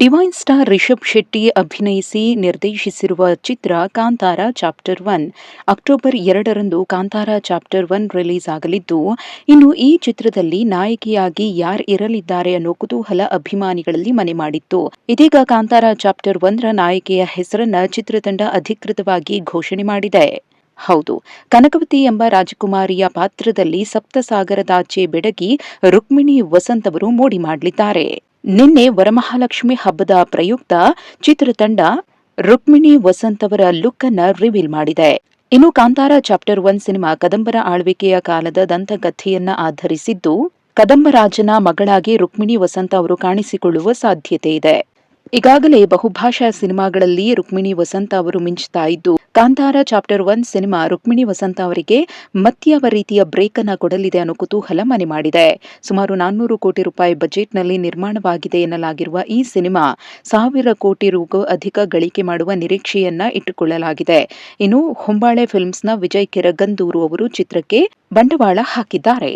Divine star Rishab Shetty ಅಭಿನಯಿಸಿ ನಿರ್ದೇಶಿಸಿರುವ ಚಿತ್ರ ಕಾಂತಾರ ಚಾಪ್ಟರ್ ಒನ್. ಅಕ್ಟೋಬರ್ ಎರಡರಂದು ಕಾಂತಾರ ಚಾಪ್ಟರ್ ಒನ್ ರಿಲೀಸ್ ಆಗಲಿದ್ದು, ಇನ್ನು ಈ ಚಿತ್ರದಲ್ಲಿ ನಾಯಕಿಯಾಗಿ ಯಾರು ಇರಲಿದ್ದಾರೆ ಅನ್ನೋ ಕುತೂಹಲ ಅಭಿಮಾನಿಗಳಲ್ಲಿ ಮನೆ ಮಾಡಿತ್ತು. ಇದೀಗ ಕಾಂತಾರ ಚಾಪ್ಟರ್ ಒನ್ರ ನಾಯಕಿಯ ಹೆಸರನ್ನ ಚಿತ್ರತಂಡ ಅಧಿಕೃತವಾಗಿ ಘೋಷಣೆ ಮಾಡಿದೆ. ಹೌದು, ಕನಕವತಿ ಎಂಬ ರಾಜಕುಮಾರಿಯ ಪಾತ್ರದಲ್ಲಿ ಸಪ್ತಸಾಗರದಾಚೆ ಬೆಡಗಿ ರುಕ್ಮಿಣಿ ವಸಂತ್ ಅವರು ಮೋಡಿ ಮಾಡಲಿದ್ದಾರೆ. ನಿನ್ನೆ ವರಮಹಾಲಕ್ಷ್ಮಿ ಹಬ್ಬದ ಪ್ರಯುಕ್ತ ಚಿತ್ರತಂಡ ರುಕ್ಮಿಣಿ ವಸಂತ್ ಅವರ ಲುಕ್ ಅನ್ನ ರಿವೀಲ್ ಮಾಡಿದೆ. ಇನ್ನು ಕಾಂತಾರ ಚಾಪ್ಟರ್ ಒನ್ ಸಿನಿಮಾ ಕದಂಬರ ಆಳ್ವಿಕೆಯ ಕಾಲದ ದಂತಕಥೆಯನ್ನ ಆಧರಿಸಿದ್ದು, ಕದಂಬರಾಜನ ಮಗಳಾಗಿ ರುಕ್ಮಿಣಿ ವಸಂತ ಅವರು ಕಾಣಿಸಿಕೊಳ್ಳುವ ಸಾಧ್ಯತೆ ಇದೆ. ಈಗಾಗಲೇ ಬಹುಭಾಷಾ ಸಿನಿಮಾಗಳಲ್ಲಿ ರುಕ್ಮಿಣಿ ವಸಂತ ಅವರು ಮಿಂಚುತ್ತಾ ಇದ್ದು, Kantara chapter one cinema Rukmini Vasanth ಅವರಿಗೆ ಮತ್ಯಾವ ರೀತಿಯ ಬ್ರೇಕ್ ಅನ್ನು ಕೊಡಲಿದೆ ಅನ್ನೋ ಕುತೂಹಲ ಮನೆ ಮಾಡಿದೆ. ಸುಮಾರು ನಾನ್ನೂರು ಕೋಟಿ ರೂಪಾಯಿ ಬಜೆಟ್ನಲ್ಲಿ ನಿರ್ಮಾಣವಾಗಿದೆ ಎನ್ನಲಾಗಿರುವ ಈ ಸಿನಿಮಾ ಸಾವಿರ ಕೋಟಿ ರುಗೂ ಅಧಿಕ ಗಳಿಕೆ ಮಾಡುವ ನಿರೀಕ್ಷೆಯನ್ನ ಇಟ್ಟುಕೊಳ್ಳಲಾಗಿದೆ. ಇನ್ನು ಹೊಂಬಾಳೆ ಫಿಲ್ಮ್ಸ್ನ ವಿಜಯ್ ಕಿರಗಂದೂರು ಅವರು ಚಿತ್ರಕ್ಕೆ ಬಂಡವಾಳ ಹಾಕಿದ್ದಾರೆ.